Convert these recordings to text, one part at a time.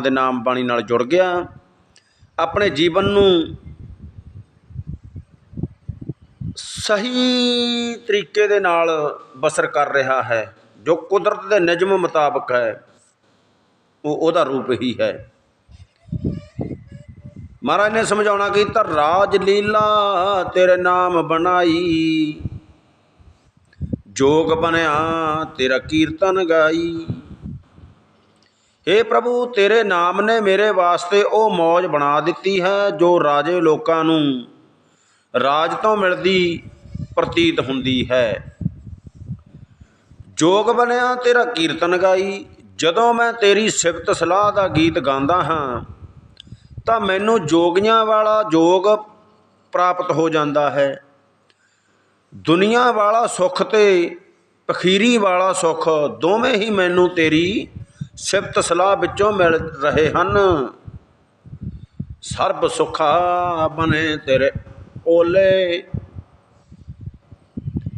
ਦੇ ਨਾਮ ਬਾਣੀ ਨਾਲ ਜੁੜ ਗਿਆ। ਆਪਣੇ ਜੀਵਨ ਨੂੰ ਸਹੀ ਤਰੀਕੇ ਦੇ ਨਾਲ ਬਸਰ ਕਰ ਰਿਹਾ ਹੈ, ਜੋ ਕੁਦਰਤ ਦੇ ਨਿਯਮ ਮੁਤਾਬਕ ਹੈ, ਉਹ ਉਹਦਾ ਰੂਪ ਹੀ ਹੈ। ਮਹਾਰਾਜ ਨੇ ਸਮਝਾਉਣਾ ਕੀਤਾ ਰਾਜ ਲੀਲਾ ਤੇਰੇ ਨਾਮ ਬਣਾਈ, ਜੋਗ ਬਣਿਆ ਤੇਰਾ ਕੀਰਤਨ ਗਾਈ। हे ਪ੍ਰਭੂ, ਤੇਰੇ ਨਾਮ ਨੇ ਮੇਰੇ ਵਾਸਤੇ ਉਹ ਮੌਜ ਬਣਾ ਦਿੱਤੀ ਹੈ ਜੋ ਰਾਜੇ ਲੋਕਾਂ ਨੂੰ ਰਾਜ ਤੋਂ ਮਿਲਦੀ ਪ੍ਰਤੀਤ ਹੁੰਦੀ ਹੈ। ਜੋਗ ਬਣਿਆ ਤੇਰਾ ਕੀਰਤਨ ਗਾਈ, ਜਦੋਂ ਮੈਂ ਤੇਰੀ ਸਿਫਤ ਸਲਾਹ ਦਾ ਗੀਤ ਗਾਉਂਦਾ ਹਾਂ, ਤਾਂ ਮੈਨੂੰ ਜੋਗੀਆਂ ਵਾਲਾ ਜੋਗ ਪ੍ਰਾਪਤ ਹੋ ਜਾਂਦਾ ਹੈ। ਦੁਨੀਆ ਵਾਲਾ ਸੁੱਖ ਤੇ ਪਖੀਰੀ ਵਾਲਾ ਸੁੱਖ ਦੋਵੇਂ ਹੀ ਮੈਨੂੰ ਤੇਰੀ ਸਿਫਤ ਸਲਾਹ ਵਿੱਚੋਂ ਮਿਲ ਰਹੇ ਹਨ। ਸਰਬ ਸੁਖਾ ਬਨੇ ਤੇਰੇ ਓਲੇ।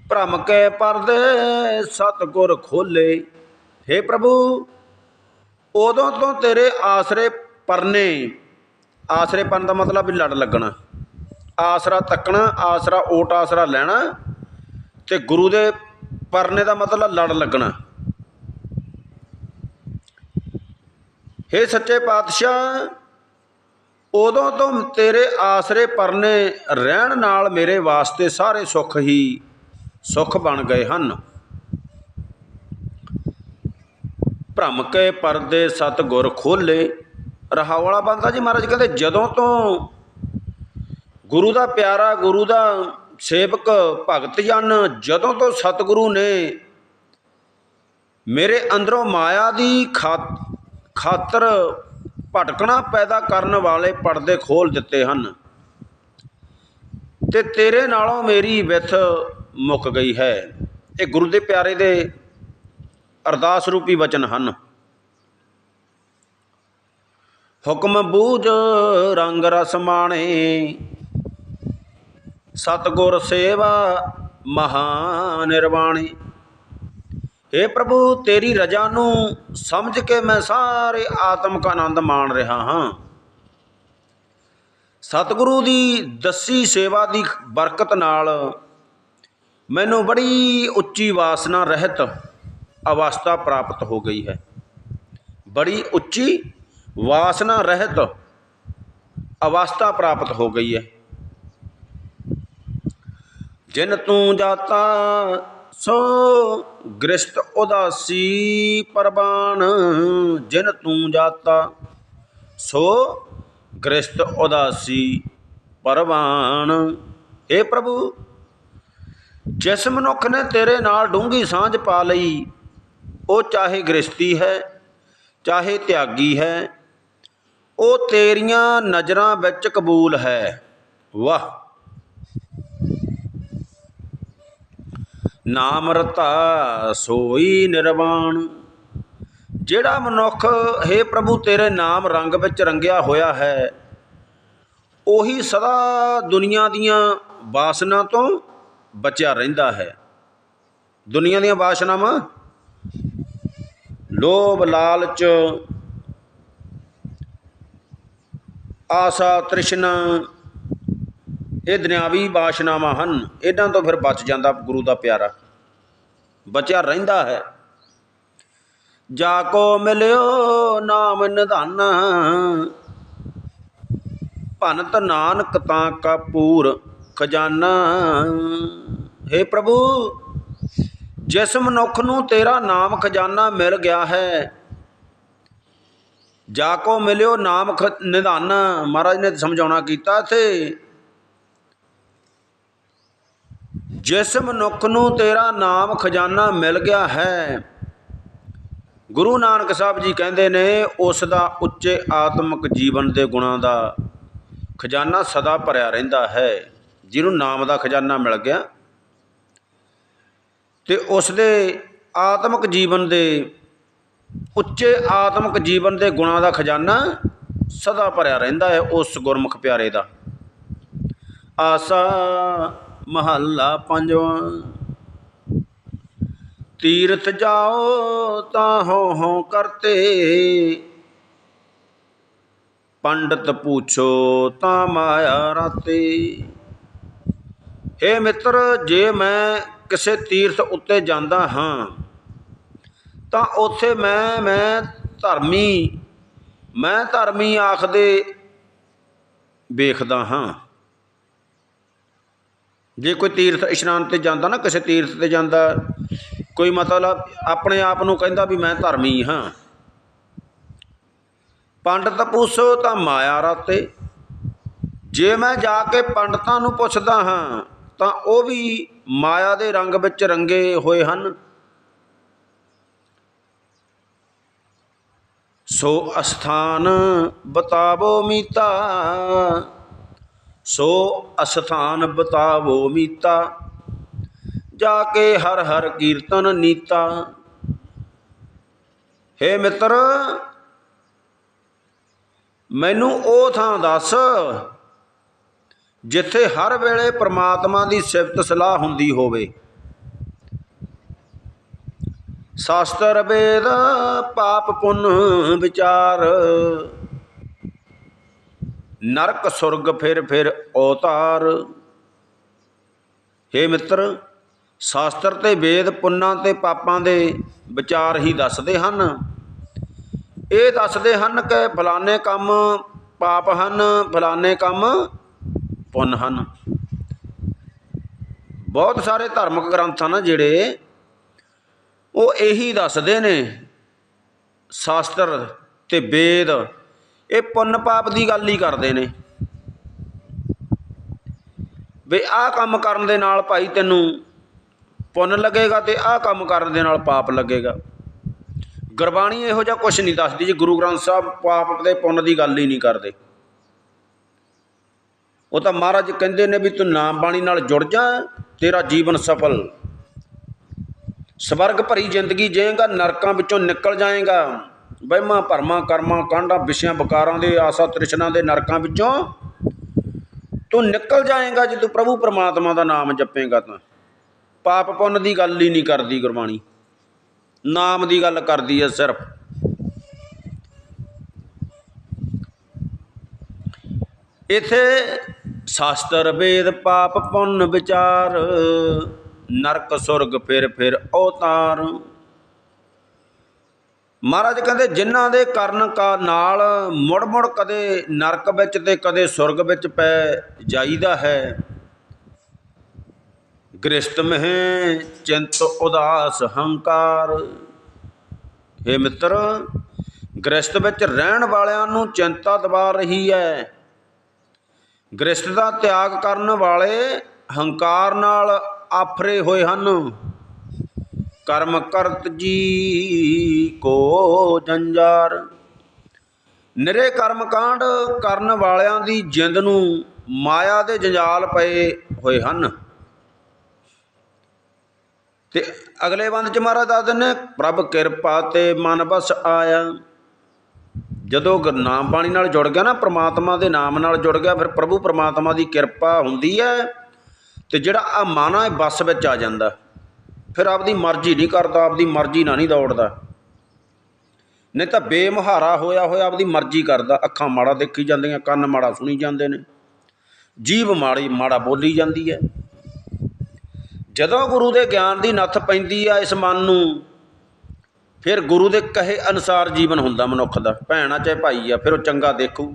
ਭ੍ਰਮ ਕੇ ਪਰਦੇ ਸਤਗੁਰ ਖੋਲੇ। हे ਪ੍ਰਭੂ, ਉਦੋਂ ਤੋਂ ਤੇਰੇ ਆਸਰੇ ਪਰਨੇ। ਆਸਰੇ ਪਰਨ ਦਾ ਮਤਲਬ ਵੀ ਲੜ ਲੱਗਣਾ। ਆਸਰਾ ਤੱਕਣਾ, ਆਸਰਾ ਓਟ ਆਸਰਾ ਲੈਣਾ ਤੇ ਗੁਰੂ ਦੇ ਪਰਨੇ ਦਾ ਮਤਲਬ ਲੜ ਲੱਗਣਾ। ਹੇ ਸੱਚੇ ਪਾਤਸ਼ਾਹ, ਉਦੋਂ ਤੋਂ ਤੇਰੇ ਆਸਰੇ ਪਰਨੇ ਰਹਿਣ ਨਾਲ ਮੇਰੇ ਵਾਸਤੇ ਸਾਰੇ ਸੁੱਖ ਹੀ ਸੁੱਖ ਬਣ ਗਏ ਹਨ। ਭ੍ਰਮ ਕੇ ਪਰਦੇ ਸਤਗੁਰ ਖੋਲੇ। ਰਹਾ ਵਾਲਾ ਬੰਦਾ ਜੀ ਮਹਾਰਾਜ ਕਹਿੰਦੇ, ਜਦੋਂ ਤੋਂ ਗੁਰੂ ਦਾ ਪਿਆਰਾ, ਗੁਰੂ ਦਾ ਸੇਵਕ ਭਗਤ ਜਨ, ਜਦੋਂ ਤੋਂ ਸਤਿਗੁਰੂ ਨੇ ਮੇਰੇ ਅੰਦਰੋਂ ਮਾਇਆ ਦੀ ਖਾਤ ਖਾਤਰ ਭਟਕਣਾ ਪੈਦਾ ਕਰਨ ਵਾਲੇ ਪਰਦੇ ਖੋਲ ਦਿੱਤੇ ਹਨ। ਤੇ ਤੇਰੇ ਨਾਲੋਂ ਮੇਰੀ ਵਿਥ ਮੁੱਕ ਗਈ ਹੈ। ਇਹ ਗੁਰੂ ਦੇ ਪਿਆਰੇ ਦੇ ਅਰਦਾਸ ਰੂਪੀ ਵਚਨ ਹਨ। ਹੁਕਮ ਬੂਝ ਰੰਗ ਰਸ ਮਾਣੇ, ਸਤਗੁਰ ਸੇਵਾ ਮਹਾ ਨਿਰਵਾਣੀ। हे ਪ੍ਰਭੂ, ਤੇਰੀ ਰਜਾ ਨੂੰ ਸਮਝ ਕੇ ਮੈਂ ਸਾਰੇ ਆਤਮਿਕ ਆਨੰਦ ਮਾਣ ਰਿਹਾ ਹਾਂ। ਸਤਿਗੁਰੂ ਦੀ ਦੱਸੀ ਸੇਵਾ ਦੀ ਬਰਕਤ ਨਾਲ ਮੈਨੂੰ ਬੜੀ ਉੱਚੀ ਵਾਸਨਾ ਰਹਿਤ ਅਵਸਥਾ ਪ੍ਰਾਪਤ ਹੋ ਗਈ ਹੈ। ਬੜੀ ਉੱਚੀ ਵਾਸਨਾ ਰਹਿਤ ਅਵਸਥਾ ਪ੍ਰਾਪਤ ਹੋ ਗਈ ਹੈ। ਜਿਨ ਤੂੰ ਜਾਤਾ ਸੋ ਗ੍ਰਸਤ ਉਦਾਸੀ ਪਰਬਾਨ ਜਿਨ ਤੂੰ ਜਾਤਾ, ਸੋ ਗ੍ਰਸਤ ਉਦਾਸੀ ਪਰਵਾਨ। ਏ ਪ੍ਰਭੂ, ਜਿਸ ਮਨੁੱਖ ਨੇ ਤੇਰੇ ਨਾਲ ਡੂੰਗੀ ਸਾਂਝ ਪਾ ਲਈ, ਉਹ ਚਾਹੇ ਗ੍ਰਸਤੀ ਹੈ, ਚਾਹੇ ਤਿਆਗੀ ਹੈ, ਉਹ ਤੇਰੀਆਂ ਨਜ਼ਰਾਂ ਵਿੱਚ ਕਬੂਲ ਹੈ। ਵਾਹ! ਨਾਮ ਰਤਾ ਸੋਈ ਨਿਰਵਾਣ। ਜਿਹੜਾ ਮਨੁੱਖ हे ਪ੍ਰਭੂ, ਤੇਰੇ ਨਾਮ ਰੰਗ ਵਿੱਚ ਰੰਗਿਆ ਹੋਇਆ ਹੈ, ਉਹੀ ਸਦਾ ਦੁਨੀਆ ਦੀਆਂ ਵਾਸਨਾ ਤੋਂ ਬਚਿਆ ਰਹਿੰਦਾ ਹੈ। ਦੁਨੀਆ ਦੀਆਂ ਵਾਸਨਾਵਾਂ? ਲੋਭ, ਲਾਲਚ, ਆਸਾ, ਤ੍ਰਿਸ਼ਨਾ ਇਹ ਦੁਨਿਆਵੀ ਬਾਸ਼ਨਾਵਾਂ ਹਨ। ਇਹਨਾਂ ਤੋਂ ਫਿਰ ਬਚ ਜਾਂਦਾ ਗੁਰੂ ਦਾ ਪਿਆਰਾ। ਬਚਿਆ ਰਹਿੰਦਾ ਹੈ। ਜਾ ਕੋ ਮਿਲਿਓ ਨਾਮ ਨਿਧਾਨ। ਭਨਤ ਨਾਨਕ ਤਾਂ ਕਾ ਪੂਰ ਖਜ਼ਾਨਾ। हे ਪ੍ਰਭੂ, ਜਿਸ ਮਨੁੱਖ ਨੂੰ ਤੇਰਾ ਨਾਮ ਖਜ਼ਾਨਾ ਮਿਲ ਗਿਆ ਹੈ, ਜਾ ਕੋ ਮਿਲਿਓ ਨਾਮ ਨਿਧਾਨ। ਮਹਾਰਾਜ ਨੇ ਸਮਝਾਉਣਾ ਕੀਤਾ ਇੱਥੇ ਜਿਸ ਮਨੁੱਖ ਨੂੰ ਤੇਰਾ ਨਾਮ ਖਜ਼ਾਨਾ ਮਿਲ ਗਿਆ ਹੈ। ਗੁਰੂ ਨਾਨਕ ਸਾਹਿਬ ਜੀ ਕਹਿੰਦੇ ਨੇ, ਉਸ ਦਾ ਉੱਚੇ ਆਤਮਿਕ ਜੀਵਨ ਦੇ ਗੁਣਾਂ ਦਾ ਖਜ਼ਾਨਾ ਸਦਾ ਭਰਿਆ ਰਹਿੰਦਾ ਹੈ। ਜਿਹਨੂੰ ਨਾਮ ਦਾ ਖਜ਼ਾਨਾ ਮਿਲ ਗਿਆ ਤੇ ਉਸ ਦੇ ਆਤਮਿਕ ਜੀਵਨ ਦੇ, ਉੱਚੇ ਆਤਮਿਕ ਜੀਵਨ ਦੇ ਗੁਣਾਂ ਦਾ ਖਜ਼ਾਨਾ ਸਦਾ ਭਰਿਆ ਰਹਿੰਦਾ ਹੈ ਉਸ ਗੁਰਮੁਖ ਪਿਆਰੇ ਦਾ। ਆਸਾ ਮਹੱਲਾ ਪੰਜਵਾਂ। ਤੀਰਥ ਜਾਓ ਤਾਂ ਹੋ ਹੋ ਕਰਤੇ। ਪੰਡਤ ਪੁੱਛੋ ਤਾਂ ਮਾਇਆ ਰਾਤੇ। ਏ ਮਿੱਤਰ, ਜੇ ਮੈਂ ਕਿਸੇ ਤੀਰਥ ਉੱਤੇ ਜਾਂਦਾ ਹਾਂ, ਤਾਂ ਉੱਥੇ ਮੈਂ ਮੈਂ ਧਰਮੀ ਮੈਂ ਧਰਮੀ ਆਖਦੇ ਵੇਖਦਾ ਹਾਂ। ਜੇ ਕੋਈ ਤੀਰਥ ਇਸ਼ਨਾਨ ਤੇ ਜਾਂਦਾ ਨਾ, ਕਿਸੇ ਤੀਰਥ ਤੇ ਜਾਂਦਾ, ਕੋਈ ਮਤਲਬ ਆਪਣੇ ਆਪ ਨੂੰ ਕਹਿੰਦਾ ਵੀ ਮੈਂ ਧਰਮੀ ਹਾਂ। ਪੰਡਤ ਪੁੱਛੋ ਤਾਂ ਮਾਇਆ ਰਾਤੇ। ਜੇ ਮੈਂ ਜਾ ਕੇ ਪੰਡਤਾਂ ਨੂੰ ਪੁੱਛਦਾ ਹਾਂ, ਤਾਂ ਉਹ ਵੀ ਮਾਇਆ ਦੇ ਰੰਗ ਵਿੱਚ ਰੰਗੇ ਹੋਏ ਹਨ। ਸੋ ਅਸਥਾਨ ਬਤਾਵੋ ਮੀਤਾ। ਸੋ ਅਸਥਾਨ ਬਤਾਵੋ ਮੀਤਾ, ਜਾ ਕੇ ਹਰ ਹਰ ਕੀਰਤਨ ਨੀਤਾ। ਹੇ ਮਿੱਤਰ, ਮੈਨੂੰ ਉਹ ਥਾਂ ਦੱਸ, ਜਿੱਥੇ ਹਰ ਵੇਲੇ ਪ੍ਰਮਾਤਮਾ ਦੀ ਸਿਫਤ ਸਲਾਹ ਹੁੰਦੀ ਹੋਵੇ। ਸ਼ਾਸਤਰ ਵੇਦ, ਪਾਪ ਪੁੰਨ ਵਿਚਾਰ। ਨਰਕ ਸੁਰਗ ਫਿਰ ਫਿਰ ਅਵਤਾਰ ਹੇ ਮਿੱਤਰ, ਸ਼ਾਸਤਰ ਤੇ ਵੇਦ ਪੁੰਨਾਂ ਤੇ ਪਾਪਾਂ ਦੇ ਵਿਚਾਰ ਹੀ ਦੱਸਦੇ ਹਨ। ਇਹ ਦੱਸਦੇ ਹਨ ਕਿ ਫਲਾਣੇ ਕੰਮ ਪਾਪ ਹਨ, ਫਲਾਣੇ ਕੰਮ ਪੁੰਨ ਹਨ। ਬਹੁਤ ਸਾਰੇ ਧਾਰਮਿਕ ਗ੍ਰੰਥ ਹਨ ਜਿਹੜੇ ਉਹ ਇਹੀ ਦੱਸਦੇ ਨੇ, ਸ਼ਾਸਤਰ ਤੇ ਵੇਦ ਇਹ ਪੁੰਨ ਪਾਪ ਦੀ ਗੱਲ ਹੀ ਕਰਦੇ ਨੇ। ਵੀ ਆਹ ਕੰਮ ਕਰਨ ਦੇ ਨਾਲ ਭਾਈ ਤੈਨੂੰ ਪੁੰਨ ਲੱਗੇਗਾ ਤੇ ਆਹ ਕੰਮ ਕਰਨ ਦੇ ਨਾਲ ਪਾਪ ਲੱਗੇਗਾ। ਗੁਰਬਾਣੀ ਇਹੋ ਜਿਹਾ ਕੁਝ ਨਹੀਂ ਦੱਸਦੀ ਜੀ, ਗੁਰੂ ਗ੍ਰੰਥ ਸਾਹਿਬ ਪਾਪ ਤੇ ਪੁੰਨ ਦੀ ਗੱਲ ਹੀ ਨਹੀਂ ਕਰਦੇ। ਉਹ ਤਾਂ ਮਹਾਰਾਜ ਕਹਿੰਦੇ ਨੇ ਵੀ ਤੂੰ ਨਾਮ ਬਾਣੀ ਨਾਲ ਜੁੜ ਜਾ, ਤੇਰਾ ਜੀਵਨ ਸਫਲ। ਸਵਰਗ ਭਰੀ ਜ਼ਿੰਦਗੀ ਜੀਏਗਾ ਨਰਕਾਂ ਵਿੱਚੋਂ ਨਿਕਲ ਜਾਏਗਾ। ਵਹਿਮਾਂ ਭਰਮਾਂ ਕਰਮਾਂ ਕਾਂਡਾਂ, ਵਿਸ਼ਿਆਂ ਬਕਾਰਾਂ ਦੇ, ਆਸਾ ਤ੍ਰਿਸ਼ਨਾ ਦੇ ਨਰਕਾਂ ਵਿੱਚੋਂ ਤੂੰ ਨਿਕਲ ਜਾਏਗਾ ਜੇ ਤੂੰ ਪ੍ਰਭੂ ਪਰਮਾਤਮਾ ਦਾ ਨਾਮ ਜਪੇਗਾ ਤਾਂ। ਪਾਪ ਪੁੰਨ ਦੀ ਗੱਲ ਹੀ ਨਹੀਂ ਕਰਦੀ ਗੁਰਬਾਣੀ। ਨਾਮ ਦੀ ਗੱਲ ਕਰਦੀ ਹੈ ਸਿਰਫ। ਇਥੇ ਸ਼ਾਸਤਰ ਵੇਦ, ਪਾਪ ਪੁੰਨ ਵਿਚਾਰ, ਨਰਕ ਸੁਰਗ ਫਿਰ ਫਿਰ ਅਵਤਾਰ। ਮਹਾਰਾਜ ਕਹਿੰਦੇ ਜਿਨ੍ਹਾਂ ਦੇ ਕਰਨ ਕਾ ਨਾਲ ਮੁੜ ਮੁੜ ਕਦੇ ਨਰਕ ਵਿੱਚ ਤੇ ਕਦੇ ਸੁਰਗ ਵਿੱਚ ਪੈ ਜਾਈਦਾ ਹੈ। ਗ੍ਰਸਤ ਮਹਿ ਚਿੰਤ ਉਦਾਸ ਹੰਕਾਰ। ਇਹ ਮਿੱਤਰ ਗ੍ਰਸਤ ਵਿੱਚ ਰਹਿਣ ਵਾਲਿਆਂ ਨੂੰ ਚਿੰਤਾ ਦਬਾ ਰਹੀ ਹੈ। ਗ੍ਰਸਤ ਦਾ ਤਿਆਗ ਕਰਨ ਵਾਲੇ ਹੰਕਾਰ ਨਾਲ ਆਫਰੇ ਹੋਏ ਹਨ। ਕਰਮ ਕਰਤ ਜੀ ਕੋ ਜੰਜਾਰ। ਨਿਰੇ ਕਰਮ ਕਾਂਡ ਕਰਨ ਵਾਲਿਆਂ ਦੀ ਜਿੰਦ ਨੂੰ ਮਾਇਆ ਦੇ ਜੰਜਾਲ ਪਏ ਹੋਏ ਹਨ। ਤੇ ਅਗਲੇ ਬੰਦ ਚ ਮਹਾਰਾਜ ਦੱਸ ਨੇ, ਪ੍ਰਭ ਕਿਰਪਾ ਤੇ ਮਨ ਬਸ ਆਇਆ। ਜਦੋਂ ਗ- ਬਾਣੀ ਨਾਲ ਜੁੜ ਗਿਆ ਨਾ, ਪ੍ਰਮਾਤਮਾ ਦੇ ਨਾਮ ਨਾਲ ਜੁੜ ਗਿਆ, ਫਿਰ ਪ੍ਰਭੂ ਪ੍ਰਮਾਤਮਾ ਦੀ ਕਿਰਪਾ ਹੁੰਦੀ ਹੈ ਤੇ ਜਿਹੜਾ ਆ ਮਨ ਆ ਇਹ ਬਸ ਵਿੱਚ ਆ ਜਾਂਦਾ। ਫਿਰ ਆਪਦੀ ਮਰਜ਼ੀ ਨਹੀਂ ਕਰਦਾ, ਆਪਦੀ ਮਰਜ਼ੀ ਨਾਲ ਨਹੀਂ ਦੌੜਦਾ। ਨਹੀਂ ਤਾਂ ਬੇਮਹਾਰਾ ਹੋਇਆ ਹੋਇਆ ਆਪਦੀ ਮਰਜ਼ੀ ਕਰਦਾ। ਅੱਖਾਂ ਮਾੜਾ ਦੇਖੀ ਜਾਂਦੀਆਂ, ਕੰਨ ਮਾੜਾ ਸੁਣੀ ਜਾਂਦੇ ਨੇ। ਜੀਭ ਮਾੜੀ, ਮਾੜਾ ਬੋਲੀ ਜਾਂਦੀ ਹੈ। ਜਦੋਂ ਗੁਰੂ ਦੇ ਗਿਆਨ ਦੀ ਨੱਥ ਪੈਂਦੀ ਆ ਇਸ ਮਨ ਨੂੰ, ਫਿਰ ਗੁਰੂ ਦੇ ਕਹੇ ਅਨੁਸਾਰ ਜੀਵਨ ਹੁੰਦਾ ਮਨੁੱਖ ਦਾ। ਭੈਣਾ ਚਾਹੇ ਭਾਈ ਆ, ਫਿਰ ਉਹ ਚੰਗਾ ਦੇਖੂ।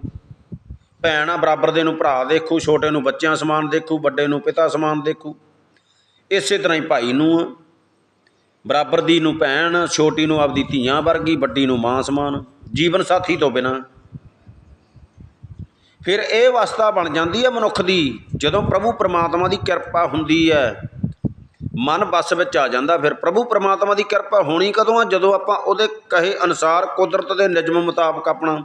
ਭੈਣ ਆ ਬਰਾਬਰ ਦੇ ਨੂੰ ਭਰਾ ਦੇਖੂ, ਛੋਟੇ ਨੂੰ ਬੱਚਿਆਂ ਸਮਾਨ ਦੇਖੂ, ਵੱਡੇ ਨੂੰ ਪਿਤਾ ਸਮਾਨ ਦੇਖੂ। ਇਸੇ ਤਰ੍ਹਾਂ ਹੀ ਭਾਈ ਨੂੰ ਆ। ਬਰਾਬਰ ਦੀ ਨੂੰ ਭੈਣ, ਛੋਟੀ ਨੂੰ ਆਪਦੀ ਧੀਆਂ ਵਰਗੀ, ਵੱਡੀ ਨੂੰ ਮਾਂ ਸਮਾਨ, ਜੀਵਨ ਸਾਥੀ ਤੋਂ ਬਿਨਾਂ। ਫਿਰ ਇਹ ਅਵਸਥਾ ਬਣ ਜਾਂਦੀ ਹੈ ਮਨੁੱਖ ਦੀ, ਜਦੋਂ ਪ੍ਰਭੂ ਪਰਮਾਤਮਾ ਦੀ ਕਿਰਪਾ ਹੁੰਦੀ ਹੈ। ਮਨ ਬਸ ਵਿੱਚ ਆ ਜਾਂਦਾ, ਫਿਰ ਪ੍ਰਭੂ ਪਰਮਾਤਮਾ ਦੀ ਕਿਰਪਾ ਹੋਣੀ ਕਦੋਂ ਆ? ਜਦੋਂ ਆਪਾਂ ਉਹਦੇ ਕਹੇ ਅਨੁਸਾਰ ਕੁਦਰਤ ਦੇ ਨਿਯਮ ਮੁਤਾਬਕ ਆਪਣਾ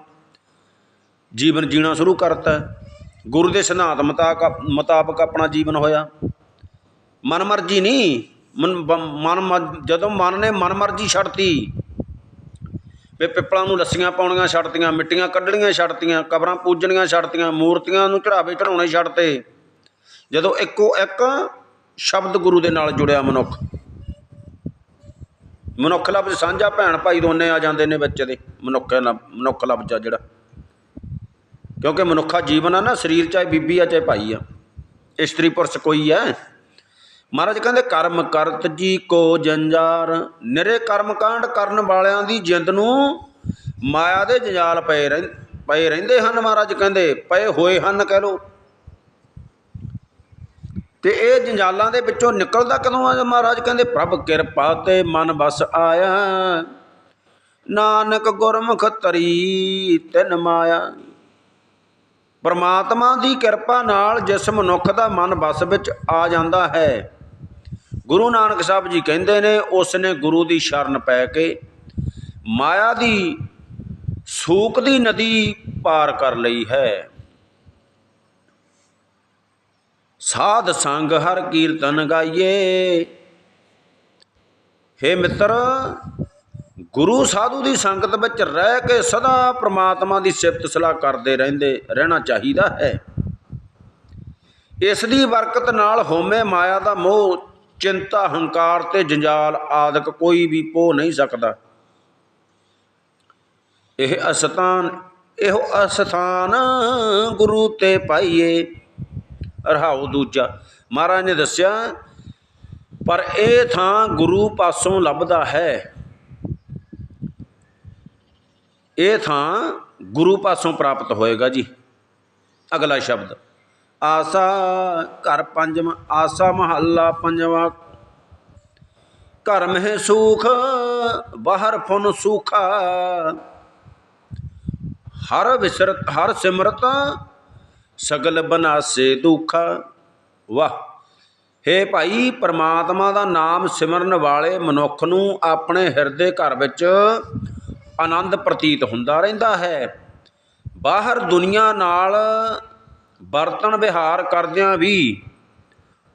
ਜੀਵਨ ਜੀਣਾ ਸ਼ੁਰੂ ਕਰਤਾ। ਗੁਰੂ ਦੇ ਸਿਧਾਂਤ ਮੁਤਾਬਕ ਮੁਤਾਬਕ ਆਪਣਾ ਜੀਵਨ ਹੋਇਆ। ਮਨਮਰਜ਼ੀ ਨਹੀਂ ਮਨ ਮਨ ਮ- ਜਦੋਂ ਮਨ ਨੇ ਮਨ ਮਰਜ਼ੀ ਛੱਡਤੀ, ਵੀ ਪਿੱਪਲਾਂ ਨੂੰ ਲੱਸੀਆਂ ਪਾਉਣੀਆਂ ਛੱਡਤੀਆਂ, ਮਿੱਟੀਆਂ ਕੱਢਣੀਆਂ ਛੱਡਤੀਆਂ, ਕਬਰਾਂ ਪੂਜਣੀਆਂ ਛੱਡਤੀਆਂ, ਮੂਰਤੀਆਂ ਨੂੰ ਚੜਾਵੇ ਚੜਾਉਣੇ ਛੱਡਤੇ, ਜਦੋਂ ਇੱਕੋ ਇੱਕ ਸ਼ਬਦ ਗੁਰੂ ਦੇ ਨਾਲ ਜੁੜਿਆ ਮਨੁੱਖ। ਮਨੁੱਖ ਲਫ਼ਜ਼ ਸਾਂਝਾ, ਭੈਣ ਭਾਈ ਦੋਨੇ ਆ ਜਾਂਦੇ ਨੇ ਵਿੱਚ ਦੇ, ਮਨੁੱਖ ਲਫ਼- ਮਨੁੱਖ ਲਫ਼ਜ਼ ਆ ਜਿਹੜਾ। ਕਿਉਂਕਿ ਮਨੁੱਖਾ ਜੀਵਨ ਆ ਨਾ, ਸਰੀਰ ਚਾਹੇ ਬੀਬੀ ਆ ਚਾਹੇ ਭਾਈ ਆ, ਇਸਤਰੀ ਪੁਰਸ਼ ਕੋਈ ਹੈ। ਮਹਾਰਾਜ ਕਹਿੰਦੇ ਕਰਮ ਕਰਤ ਜੀ ਕੋ ਜੰਜਾਰ, ਨਿਰੇ ਕਰਮ ਕਾਂਡ ਕਰਨ ਵਾਲਿਆਂ ਦੀ ਜਿੰਦ ਨੂੰ ਮਾਇਆ ਦੇ ਜੰਜਾਲ ਪਏ ਰਹਿ, ਪਏ ਰਹਿੰਦੇ ਹਨ ਮਹਾਰਾਜ ਕਹਿੰਦੇ, ਪਏ ਹੋਏ ਹਨ ਕਹਿ ਲੋ ਤੇ ਇਹ ਜੰਜਾਲਾਂ ਦੇ ਵਿੱਚੋਂ ਨਿਕਲਦਾ ਕਦੋਂ ਆ ਮਹਾਰਾਜ ਕਹਿੰਦੇ, ਪ੍ਰਭ ਕਿਰਪਾ ਤੇ ਮਨ ਬਸ ਆਇਆ। ਨਾਨਕ ਗੁਰਮੁਖ ਤਰੀ ਤਿਨ ਮਾਇਆ। ਪਰਮਾਤਮਾ ਦੀ ਕਿਰਪਾ ਨਾਲ ਜਿਸ ਮਨੁੱਖ ਦਾ ਮਨ ਬਸ ਵਿੱਚ ਆ ਜਾਂਦਾ ਹੈ। ਗੁਰੂ ਨਾਨਕ ਸਾਹਿਬ ਜੀ ਕਹਿੰਦੇ ਨੇ ਉਸ ਨੇ ਗੁਰੂ ਦੀ ਸ਼ਰਨ ਪੈ ਕੇ ਮਾਇਆ ਦੀ ਸੂਕ ਦੀ ਨਦੀ ਪਾਰ ਕਰ ਲਈ ਹੈ। ਸਾਧ ਸੰਗ ਹਰ ਕੀਰਤਨ ਗਾਈਏ। ਹੇ ਮਿੱਤਰ, ਗੁਰੂ ਸਾਧੂ ਦੀ ਸੰਗਤ ਵਿੱਚ ਰਹਿ ਕੇ ਸਦਾ ਪ੍ਰਮਾਤਮਾ ਦੀ ਸਿਫਤ ਸਲਾਹ ਕਰਦੇ ਰਹਿੰਦੇ, ਰਹਿਣਾ ਚਾਹੀਦਾ ਹੈ। ਇਸ ਦੀ ਬਰਕਤ ਨਾਲ ਹੋਮੇ ਮਾਇਆ ਦਾ ਮੋਹ ਚਿੰਤਾ, ਹੰਕਾਰ ਤੇ ਜੰਜਾਲ ਆਦਿਕ ਕੋਈ ਵੀ ਪੋ ਨਹੀਂ ਸਕਦਾ। ਇਹ ਅਸਥਾਨ, ਇਹੋ ਅਸਥਾਨ ਗੁਰੂ ਤੇ ਪਾਈਏ। ਰਹਾਉ ਦੂਜਾ। ਮਹਾਰਾਜ ਨੇ ਦੱਸਿਆ, ਪਰ ਇਹ ਥਾਂ ਗੁਰੂ ਪਾਸੋਂ ਲੱਭਦਾ ਹੈ। ਇਹ ਥਾਂ ਗੁਰੂ ਪਾਸੋਂ ਪ੍ਰਾਪਤ ਹੋਏਗਾ ਜੀ। ਅਗਲਾ ਸ਼ਬਦ। ਆਸਾ ਘਰ ਪੰਜਵਾਂ, ਆਸਾ ਮਹੱਲਾ ਪੰਜਵਾਂ। ਘਰ ਮਹਿ ਸੁਖ, ਬਾਹਰ ਫੁਨ ਸੁਖਾ। ਹਰ ਵਿਸਰਤ, ਹਰ ਸਿਮਰਤ, ਸਗਲ ਬਨਾਸੇ ਦੁਖਾ। ਵਾਹ, ਹੇ ਭਾਈ, ਪਰਮਾਤਮਾ ਦਾ ਨਾਮ ਸਿਮਰਨ ਵਾਲੇ ਮਨੁੱਖ ਨੂੰ ਆਪਣੇ ਹਿਰਦੇ ਘਰ ਵਿੱਚ ਆਨੰਦ ਪ੍ਰਤੀਤ ਹੁੰਦਾ ਰਹਿੰਦਾ ਹੈ। ਬਾਹਰ ਦੁਨੀਆ ਨਾਲ ਵਰਤਨ ਵਿਹਾਰ ਕਰਦਿਆਂ ਵੀ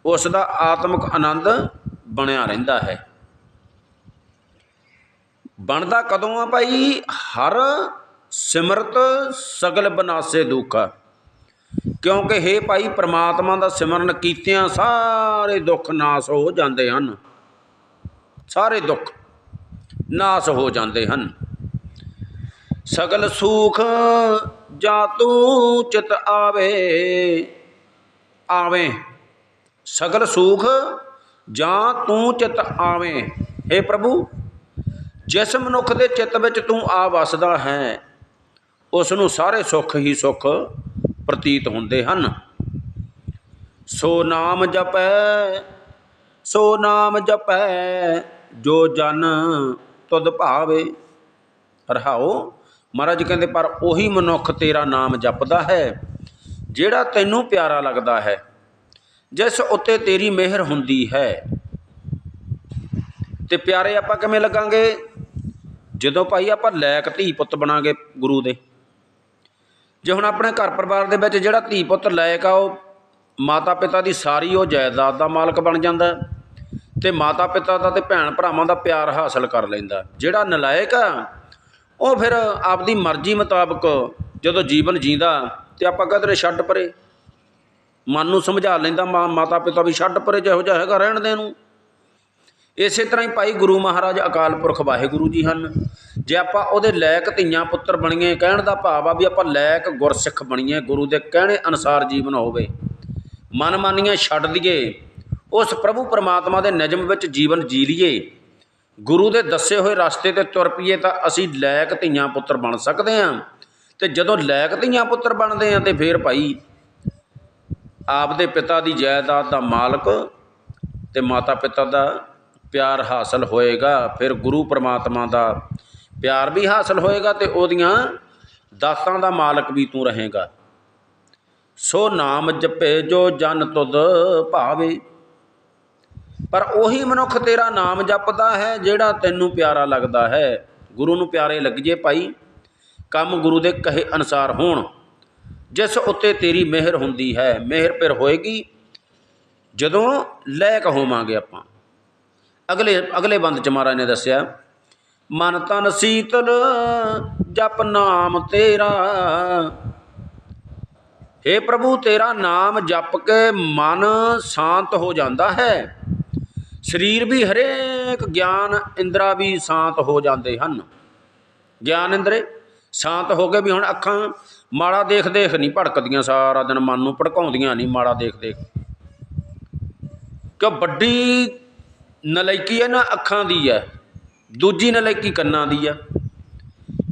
ਉਸ ਦਾ ਆਤਮਿਕ ਆਨੰਦ ਬਣਿਆ ਰਹਿੰਦਾ ਹੈ। ਬਣਦਾ ਕਦੋਂ ਆ ਭਾਈ? ਹਰ ਸਿਮਰਤ ਸਗਲ ਬਨਾਸੇ ਦੁਖਾ। ਕਿਉਂਕਿ ਹੇ ਭਾਈ, ਪ੍ਰਮਾਤਮਾ ਦਾ ਸਿਮਰਨ ਕੀਤਿਆਂ ਸਾਰੇ ਦੁੱਖ ਨਾਸ ਹੋ ਜਾਂਦੇ ਹਨ। ਸਾਰੇ ਦੁੱਖ ਨਾਸ ਹੋ ਜਾਂਦੇ ਹਨ। ਸਗਲ ਸੁਖ ਜਾਂ ਤੂੰ ਚਿਤ ਆਵੇ। ਆਵੇਂ। ਸਗਲ ਸੂਖ ਜਾਂ ਤੂੰ ਚਿਤ ਆਵੇਂ। हे ਪ੍ਰਭੂ, ਜਿਸ ਮਨੁੱਖ ਦੇ ਚਿੱਤ ਵਿੱਚ ਤੂੰ ਆ ਵਸਦਾ ਹੈ ਉਸ ਨੂੰ ਸਾਰੇ ਸੁੱਖ ਹੀ ਸੁੱਖ ਪ੍ਰਤੀਤ ਹੁੰਦੇ ਹਨ। ਸੋ ਨਾਮ ਜਪੈ, ਸੋ ਨਾਮ ਜਪੈ, ਜੋ ਜਨ ਤੁਧ ਭਾਵੇ। ਰਹਾਓ। ਮਹਾਰਾਜ ਕਹਿੰਦੇ, ਪਰ ਉਹੀ ਮਨੁੱਖ ਤੇਰਾ ਨਾਮ ਜਪਦਾ ਹੈ, ਜਿਹੜਾ ਤੈਨੂੰ ਪਿਆਰਾ ਲੱਗਦਾ ਹੈ, ਜਿਸ ਉੱਤੇ ਤੇਰੀ ਮਿਹਰ ਹੁੰਦੀ ਹੈ। ਤੇ ਪਿਆਰੇ ਆਪਾਂ ਕਿਵੇਂ ਲੱਗਾਂਗੇ? ਜਦੋਂ ਭਾਈ ਆਪਾਂ ਲੈਕ ਧੀ ਪੁੱਤ ਬਣਾਂਗੇ ਗੁਰੂ ਦੇ। ਜੇ ਹੁਣ ਆਪਣੇ ਘਰ ਪਰਿਵਾਰ ਦੇ ਵਿੱਚ ਜਿਹੜਾ ਧੀ ਪੁੱਤ ਲਾਇਕ ਆ, ਉਹ ਮਾਤਾ ਪਿਤਾ ਦੀ ਸਾਰੀ ਉਹ ਜਾਇਦਾਦ ਦਾ ਮਾਲਕ ਬਣ ਜਾਂਦਾ ਤੇ ਮਾਤਾ ਪਿਤਾ ਦਾ ਤੇ ਭੈਣ ਭਰਾਵਾਂ ਦਾ ਪਿਆਰ ਹਾਸਲ ਕਰ ਲੈਂਦਾ ਜਿਹੜਾ ਨਲਾਇਕ ਆ ਉਹ ਫਿਰ ਆਪਦੀ ਮਰਜ਼ੀ ਮੁਤਾਬਕ ਜਦੋਂ ਜੀਵਨ ਜੀਂਦਾ ਤੇ ਆਪਾਂ ਕਦਰੇ ਛੱਡ ਪਰੇ। ਮਨ ਨੂੰ ਸਮਝਾ ਲੈਂਦਾ ਮਾ ਮਾਤਾ ਪਿਤਾ ਵੀ ਛੱਡ ਪਰੇ ਜਿਹੋ ਜਿਹਾ ਹੈਗਾ ਰਹਿਣ ਦੇ ਨੂੰ। ਇਸੇ ਤਰ੍ਹਾਂ ਹੀ ਭਾਈ ਗੁਰੂ ਮਹਾਰਾਜ ਅਕਾਲ ਪੁਰਖ ਵਾਹਿਗੁਰੂ ਜੀ ਹਨ। ਜੇ ਆਪਾਂ ਉਹਦੇ ਲਾਇਕ ਧੀਆਂ ਪੁੱਤਰ ਬਣੀਏ, ਕਹਿਣ ਦਾ ਭਾਵ ਆ ਵੀ ਆਪਾਂ ਲਾਇਕ ਗੁਰਸਿੱਖ ਬਣੀਏ, ਗੁਰੂ ਦੇ ਕਹਿਣੇ ਅਨੁਸਾਰ ਜੀਵਨ ਹੋਵੇ। ਮਨਮਾਨੀਆਂ ਛੱਡ ਦਈਏ, ਉਸ ਪ੍ਰਭੂ ਪਰਮਾਤਮਾ ਦੇ ਨਿਯਮ ਵਿੱਚ ਜੀਵਨ ਜੀ ਲਈਏ। ਗੁਰੂ ਦੇ ਦੱਸੇ ਹੋਏ ਰਸਤੇ ਤੇ ਤੁਰ ਪਈਏ ਤਾਂ ਅਸੀਂ ਲਾਇਕ ਧੀਆਂ ਪੁੱਤਰ ਬਣ ਸਕਦੇ ਹਾਂ। ਤੇ ਜਦੋਂ ਲਾਇਕ ਧੀਆਂ ਪੁੱਤਰ ਬਣਦੇ ਆ ਤੇ ਫੇਰ ਭਾਈ ਆਪਦੇ ਪਿਤਾ ਦੀ ਜਾਇਦਾਦ ਦਾ ਮਾਲਕ ਤੇ ਮਾਤਾ ਪਿਤਾ ਦਾ ਪਿਆਰ ਹਾਸਲ ਹੋਏਗਾ। ਫਿਰ ਗੁਰੂ ਪਰਮਾਤਮਾ ਦਾ ਪਿਆਰ ਵੀ ਹਾਸਲ ਹੋਏਗਾ ਤੇ ਉਹਦੀਆਂ ਦਾਤਾਂ ਦਾ ਮਾਲਕ ਵੀ ਤੂੰ ਰਹੇਗਾ। ਸੋ ਨਾਮ ਜਪੇ ਜੋ ਜਨ ਤੁਧ ਭਾਵੇ। ਪਰ ਉਹੀ ਮਨੁੱਖ ਤੇਰਾ ਨਾਮ ਜਪਦਾ ਹੈ, ਜਿਹੜਾ ਤੈਨੂੰ ਪਿਆਰਾ ਲੱਗਦਾ ਹੈ। ਗੁਰੂ ਨੂੰ ਪਿਆਰੇ ਲੱਗ ਜੇ ਭਾਈ, ਕੰਮ ਗੁਰੂ ਦੇ ਕਹੇ ਅਨਸਾਰ ਹੋਣ। ਜਿਸ ਉੱਤੇ ਤੇਰੀ ਮਿਹਰ ਹੁੰਦੀ ਹੈ, ਮਿਹਰ ਫਿਰ ਹੋਏਗੀ। ਜਦੋਂ ਲੈਕ ਹੋਵਾਂਗੇ ਆਪਾਂ। ਅਗਲੇ ਅਗਲੇ ਬੰਦ ਚ ਮਹਾਰਾਜ ਨੇ ਦੱਸਿਆ, ਮਨ ਤਨ ਸੀਤਲ, ਜਪ ਨਾਮ ਤੇਰਾ। हे ਪ੍ਰਭੂ, ਤੇਰਾ ਨਾਮ ਜਪ ਕੇ ਮਨ ਸ਼ਾਂਤ ਹੋ ਜਾਂਦਾ ਹੈ। ਸਰੀਰ ਵੀ ਹਰੇਕ ਗਿਆਨ ਇੰਦਰਾ ਵੀ ਸ਼ਾਂਤ ਹੋ ਜਾਂਦੇ ਹਨ। ਗਿਆਨ ਇੰਦਰੇ, ਸ਼ਾਂਤ ਹੋ ਕੇ ਵੀ ਹੁਣ ਅੱਖਾਂ ਮਾੜਾ ਦੇਖ ਦੇਖ ਨਹੀਂ ਭੜਕਦੀਆਂ, ਸਾਰਾ ਦਿਨ ਮਨ ਨੂੰ ਭੜਕਾਉਂਦੀਆਂ ਨਹੀਂ ਮਾੜਾ ਦੇਖ ਦੇਖ। ਕਿ ਵੱਡੀ ਨਲਾਇਕੀ ਹੈ ਨਾ ਅੱਖਾਂ ਦੀ ਹੈ, ਦੂਜੀ ਨਲਾਇਕੀ ਕੰਨਾਂ ਦੀ ਹੈ।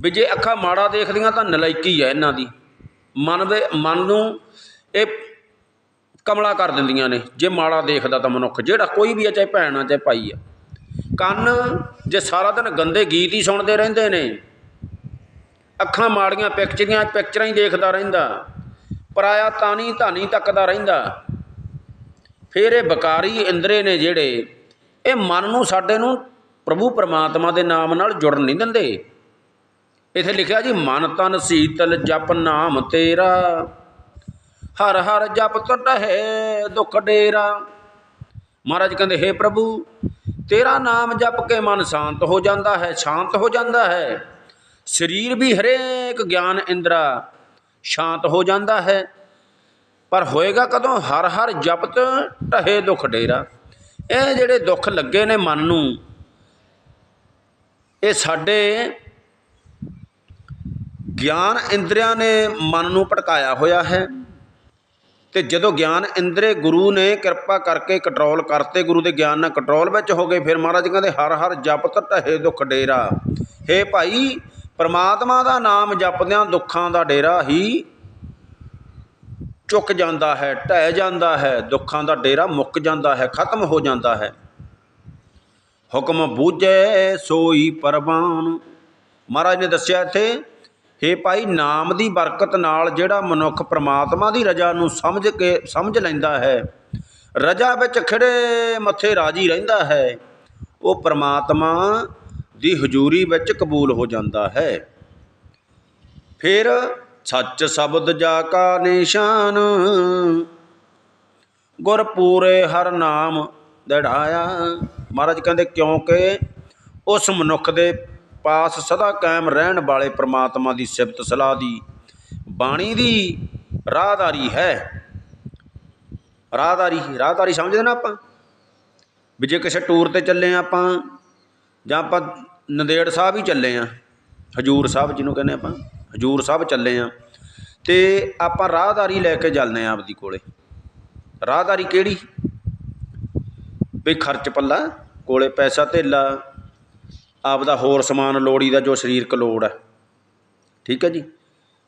ਵੀ ਜੇ ਅੱਖਾਂ ਮਾੜਾ ਦੇਖਦੀਆਂ ਤਾਂ ਨਲਾਇਕੀ ਹੈ ਇਹਨਾਂ ਦੀ। ਮਨ ਦੇ, ਮਨ ਨੂੰ ਇਹ ਕਮਲਾ ਕਰ ਦਿੰਦੀਆਂ ਨੇ, ਜੇ ਮਾੜਾ ਦੇਖਦਾ ਤਾਂ ਮਨੁੱਖ, ਜਿਹੜਾ ਕੋਈ ਵੀ ਆ, ਚਾਹੇ ਭੈਣ ਆ, ਚਾਹੇ ਭਾਈ ਆ। ਕੰਨ ਜੇ ਸਾਰਾ ਦਿਨ ਗੰਦੇ ਗੀਤ ਹੀ ਸੁਣਦੇ ਰਹਿੰਦੇ ਨੇ, ਅੱਖਾਂ ਮਾੜੀਆਂ ਪਿਕਚਰੀਆਂ, ਪਿਕਚਰਾਂ ਹੀ ਦੇਖਦਾ ਰਹਿੰਦਾ, ਪਰਾਇਆ ਤਾਨੀ ਧਾਨੀ ਤੱਕਦਾ ਰਹਿੰਦਾ। ਫਿਰ ਇਹ ਬਕਾਰੀ ਇੰਦਰੇ ਨੇ ਜਿਹੜੇ, ਇਹ ਮਨ ਨੂੰ ਸਾਡੇ ਨੂੰ ਪ੍ਰਭੂ ਪਰਮਾਤਮਾ ਦੇ ਨਾਮ ਨਾਲ ਜੁੜਨ ਨਹੀਂ ਦਿੰਦੇ। ਇਥੇ ਲਿਖਿਆ ਜੀ, ਮਨ ਤਨ ਸੀਤਲ ਜਪ ਨਾਮ ਤੇਰਾ। ਹਰ ਹਰ ਜਪ ਟਟਹਿ ਦੁਖ ਡੇਰਾ। ਮਹਾਰਾਜ ਕਹਿੰਦੇ हे ਪ੍ਰਭੂ, ਤੇਰਾ ਨਾਮ ਜਪ ਕੇ ਮਨ ਸ਼ਾਂਤ ਹੋ ਜਾਂਦਾ ਹੈ, ਸ਼ਾਂਤ ਹੋ ਜਾਂਦਾ ਹੈ। ਸਰੀਰ ਵੀ ਹਰੇਕ ਗਿਆਨ ਇੰਦਰਾ ਸ਼ਾਂਤ ਹੋ ਜਾਂਦਾ ਹੈ। ਪਰ ਹੋਏਗਾ ਕਦੋਂ ਹਰ ਹਰ ਜਪਤ ਢਹੇ ਦੁਖ ਡੇਰਾ। ਇਹ ਜਿਹੜੇ ਦੁੱਖ ਲੱਗੇ ਨੇ ਮਨ ਨੂੰ, ਇਹ ਸਾਡੇ ਗਿਆਨ ਇੰਦਰੀਆਂ ਨੇ ਮਨ ਨੂੰ ਭਟਕਾਇਆ ਹੋਇਆ ਹੈ। ਤੇ ਜਦੋਂ ਗਿਆਨ ਇੰਦਰੇ ਗੁਰੂ ਨੇ ਕਿਰਪਾ ਕਰਕੇ ਕੰਟਰੋਲ ਕਰਤੇ, ਗੁਰੂ ਦੇ ਗਿਆਨ ਨਾਲ ਕੰਟਰੋਲ ਵਿੱਚ ਹੋ ਗਏ, ਫਿਰ ਮਹਾਰਾਜ ਕਹਿੰਦੇ, ਹਰ ਹਰ ਜਪਤ ਢਹੇ ਦੁੱਖ ਡੇਰਾ। ਹੇ ਭਾਈ, ਪਰਮਾਤਮਾ ਦਾ ਨਾਮ ਜਪਦਿਆਂ ਦੁੱਖਾਂ ਦਾ ਡੇਰਾ ਹੀ ਚੁੱਕ ਜਾਂਦਾ ਹੈ, ਢਹਿ ਜਾਂਦਾ ਹੈ, ਦੁੱਖਾਂ ਦਾ ਡੇਰਾ ਮੁੱਕ ਜਾਂਦਾ ਹੈ, ਖਤਮ ਹੋ ਜਾਂਦਾ ਹੈ। ਹੁਕਮ ਬੂਝੇ ਸੋਈ ਪਰਵਾਨ। ਮਹਾਰਾਜ ਨੇ ਦੱਸਿਆ ਇੱਥੇ ਹੇ ਭਾਈ, ਨਾਮ ਦੀ ਬਰਕਤ ਨਾਲ ਜਿਹੜਾ ਮਨੁੱਖ ਪ੍ਰਮਾਤਮਾ ਦੀ ਰਜਾ ਨੂੰ ਸਮਝ ਕੇ, ਸਮਝ ਲੈਂਦਾ ਹੈ, ਰਜਾ ਵਿੱਚ ਖੜੇ ਮੱਥੇ ਰਾਜੀ ਰਹਿੰਦਾ ਹੈ, ਉਹ ਪ੍ਰਮਾਤਮਾ ਦੀ ਹਜ਼ੂਰੀ ਵਿੱਚ ਕਬੂਲ ਹੋ ਜਾਂਦਾ ਹੈ। ਫਿਰ ਸੱਚ ਸ਼ਬਦ ਜਾ ਕਾ ਨਿਸ਼ਾਨ ਗੁਰਪੂਰੇ ਹਰ ਨਾਮ ਦੜਾਇਆ। ਮਹਾਰਾਜ ਕਹਿੰਦੇ, ਕਿਉਂਕਿ ਉਸ ਮਨੁੱਖ ਦੇ ਪਾਸ ਸਦਾ ਕਾਇਮ ਰਹਿਣ ਵਾਲੇ ਪ੍ਰਮਾਤਮਾ ਦੀ ਸਿਫਤ ਸਲਾਹ ਦੀ ਬਾਣੀ ਦੀ ਰਾਹਦਾਰੀ ਹੈ। ਰਾਹਦਾਰੀ ਰਾਹਦਾਰੀ ਸਮਝਦੇ ਨਾ ਆਪਾਂ? ਵੀ ਜੇ ਕਿਸੇ ਟੂਰ ਤੇ ਚੱਲੇ ਆ ਆਪਾਂ, ਜਾਂ ਆਪਾਂ ਨੰਦੇੜ ਸਾਹਿਬ ਹੀ ਚੱਲੇ ਆ, ਹਜੂਰ ਸਾਹਿਬ ਜਿਹਨੂੰ ਕਹਿੰਦੇ ਆਪਾਂ, ਹਜੂਰ ਸਾਹਿਬ ਚੱਲੇ ਆ, ਤੇ ਆਪਾਂ ਰਾਹਦਾਰੀ ਲੈ ਕੇ ਚੱਲਦੇ ਆ ਆਪਦੀ ਕੋਲੇ। ਰਾਹਦਾਰੀ ਕਿਹੜੀ? ਵੀ ਖਰਚ ਪੱਲਾ, ਕੋਲੇ ਪੈਸਾ ਧੇਲਾ ਆਪਦਾ ਹੋਰ ਸਮਾਨ ਲੋੜੀ ਦਾ ਜੋ ਸਰੀਰਕ ਲੋੜ ਹੈ। ਠੀਕ ਹੈ ਜੀ?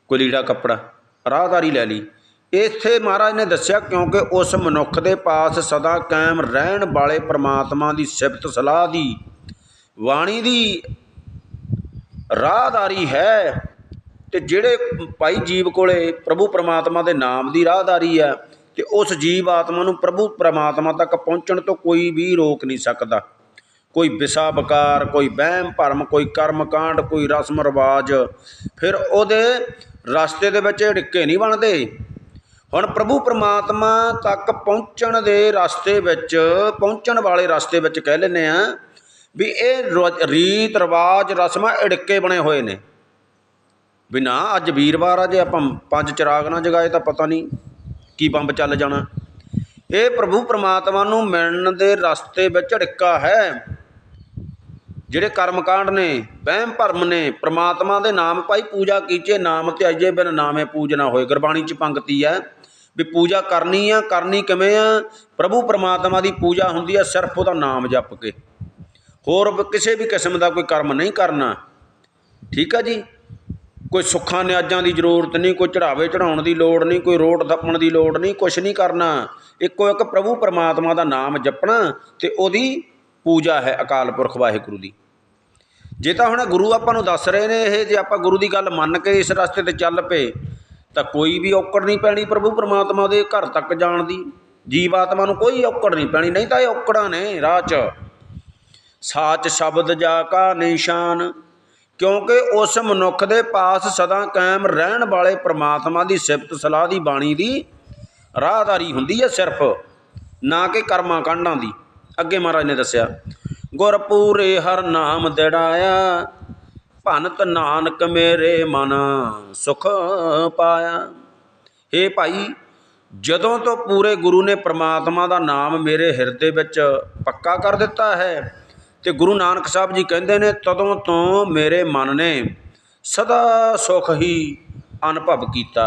ਕੋਈ ਲੀੜਾ, ਕੱਪੜਾ, ਰਾਹਦਾਰੀ ਲੈ ਲਈ। ਇੱਥੇ ਮਹਾਰਾਜ ਨੇ ਦੱਸਿਆ ਕਿਉਂਕਿ ਉਸ ਮਨੁੱਖ ਦੇ ਪਾਸ ਸਦਾ ਕਾਇਮ ਰਹਿਣ ਵਾਲੇ ਪ੍ਰਮਾਤਮਾ ਦੀ ਸਿਫਤ ਸਲਾਹ ਦੀ ਵਾਣੀ ਦੀ ਰਾਹਦਾਰੀ ਹੈ ਤੇ ਜਿਹੜੇ ਭਾਈ ਜੀਵ ਕੋਲੇ ਪ੍ਰਭੂ ਪਰਮਾਤਮਾ ਦੇ ਨਾਮ ਦੀ ਰਾਹਦਾਰੀ ਹੈ ਤੇ ਉਸ ਜੀਵ ਆਤਮਾ ਨੂੰ ਪ੍ਰਭੂ ਪਰਮਾਤਮਾ ਤੱਕ ਪਹੁੰਚਣ ਤੋਂ ਕੋਈ ਵੀ ਰੋਕ ਨਹੀਂ ਸਕਦਾ। ਕੋਈ ਵਿਸਾ ਬਕਾਰ ਕੋਈ ਵਹਿਮ ਭਰਮ, ਕੋਈ ਕਰਮ ਕਾਂਡ ਕੋਈ ਰਸਮ ਰਿਵਾਜ, ਫਿਰ ਉਹਦੇ ਰਸਤੇ ਦੇ ਵਿੱਚ ਢਿੱਕੇ ਨਹੀਂ ਬਣਦੇ। ਹੁਣ ਪ੍ਰਭੂ ਪਰਮਾਤਮਾ ਤੱਕ ਪਹੁੰਚਣ ਦੇ ਰਸਤੇ ਵਿੱਚ, ਪਹੁੰਚਣ ਵਾਲੇ ਰਸਤੇ ਵਿੱਚ ਕਹਿ ਲੈਂਦੇ ਆ ਵੀ ਇਹ ਰੀਤ, ਰਿਵਾਜ, ਰਸਮਾਂ ਢਿੱਕੇ ਬਣੇ ਹੋਏ ਨੇ। ਵੀ ਨਾ ਅੱਜ ਵੀਰਵਾਰ ਆ, ਜੇ ਆਪਾਂ ਪੰਜ ਚਿਰਾਗ ਨਾ ਜਗਾਏ ਤਾਂ ਪਤਾ ਨਹੀਂ ਕੀ ਬੰਬ ਚੱਲ ਜਾਣਾ। ਇਹ ਪ੍ਰਭੂ ਪਰਮਾਤਮਾ ਨੂੰ ਮਿਲਣ ਦੇ ਰਸਤੇ ਵਿੱਚ ਢਿੱਕਾ ਹੈ। ਜਿਹੜੇ ਕਰਮਕਾਂਡ ਨੇ, ਵਹਿਮ ਭਰਮ ਨੇ, ਪ੍ਰਮਾਤਮਾ ਦੇ ਨਾਮ, ਭਾਈ ਪੂਜਾ ਕੀਚੇ ਨਾਮ ਤੇ ਅਜੇ ਬਿਨ ਨਾਮੇ ਪੂਜਨਾ ਹੋਏ। ਗੁਰਬਾਣੀ ਚ ਪੰਕਤੀ ਹੈ ਵੀ ਪੂਜਾ ਕਰਨੀ ਆ, ਕਰਨੀ ਕਿਵੇਂ ਆ? ਪ੍ਰਭੂ ਪ੍ਰਮਾਤਮਾ ਦੀ ਪੂਜਾ ਹੁੰਦੀ ਆ ਸਿਰਫ ਉਹਦਾ ਨਾਮ ਜਪ ਕੇ। ਹੋਰ ਕਿਸੇ ਵੀ ਕਿਸਮ ਦਾ ਕੋਈ ਕਰਮ ਨਹੀਂ ਕਰਨਾ। ਠੀਕ ਆ ਜੀ? ਕੋਈ ਸੁੱਖਾਂ ਨਿਆਜ਼ਾਂ ਦੀ ਜ਼ਰੂਰਤ ਨਹੀਂ, ਕੋਈ ਚੜਾਵੇ ਚੜਾਉਣ ਦੀ ਲੋੜ ਨਹੀਂ, ਕੋਈ ਰੋਟ ਥੱਪਣ ਦੀ ਲੋੜ ਨਹੀਂ, ਕੁਛ ਨਹੀਂ ਕਰਨਾ। ਇੱਕੋ ਇੱਕ ਪ੍ਰਭੂ ਪਰਮਾਤਮਾ ਦਾ ਨਾਮ ਜਪਣਾ ਤੇ ਉਹਦੀ ਪੂਜਾ ਹੈ ਅਕਾਲ ਪੁਰਖ ਵਾਹਿਗੁਰੂ ਦੀ। ਜੇ ਤਾਂ ਹੁਣ ਗੁਰੂ ਆਪਾਂ ਨੂੰ ਦੱਸ ਰਹੇ ਨੇ ਇਹ, ਜੇ ਆਪਾਂ ਗੁਰੂ ਦੀ ਗੱਲ ਮੰਨ ਕੇ ਇਸ ਰਸਤੇ ਤੇ ਚੱਲ ਪਏ, ਤਾਂ ਕੋਈ ਵੀ ਔਕੜ ਨਹੀਂ ਪੈਣੀ ਪ੍ਰਭੂ ਪਰਮਾਤਮਾ ਦੇ ਘਰ ਤੱਕ ਜਾਣ ਦੀ। ਜੀਵ ਆਤਮਾ ਨੂੰ ਕੋਈ ਔਕੜ ਨਹੀਂ ਪੈਣੀ, ਨਹੀਂ ਤਾਂ ਇਹ ਔਕੜਾਂ ਨੇ ਰਾਹ 'ਚ ਸਾਚ ਸ਼ਬਦ ਜਾ ਕਾ ਨਿਸ਼ਾਨ, ਕਿਉਂਕਿ ਉਸ ਮਨੁੱਖ ਦੇ ਪਾਸ ਸਦਾ ਕਾਇਮ ਰਹਿਣ ਵਾਲੇ ਪ੍ਰਮਾਤਮਾ ਦੀ ਸਿਫਤ ਸਲਾਹ ਦੀ ਬਾਣੀ ਦੀ ਰਾਹਦਾਰੀ ਹੁੰਦੀ ਹੈ ਸਿਰਫ, ਨਾ ਕਿ ਕਰਮਾਂ ਕਾਂਡਾਂ ਦੀ। ਅੱਗੇ ਮਹਾਰਾਜ ਨੇ ਦੱਸਿਆ ਗੁਰ ਪੂਰੇ ਹਰ ਨਾਮ ਦਿੜਾਇਆ, ਭਨਤ ਨਾਨਕ ਮੇਰੇ ਮਨ ਸੁਖ ਪਾਇਆ। ਏ ਭਾਈ, ਜਦੋਂ ਤੋਂ ਪੂਰੇ ਗੁਰੂ ਨੇ ਪ੍ਰਮਾਤਮਾ ਦਾ ਨਾਮ ਮੇਰੇ ਹਿਰਦੇ ਵਿੱਚ ਪੱਕਾ ਕਰ ਦਿੱਤਾ ਹੈ ਤੇ ਗੁਰੂ ਨਾਨਕ ਸਾਹਿਬ ਜੀ ਕਹਿੰਦੇ ਨੇ, ਤਦੋਂ ਤੋਂ ਮੇਰੇ ਮਨ ਨੇ ਸਦਾ ਸੁਖ ਹੀ ਅਨੁਭਵ ਕੀਤਾ।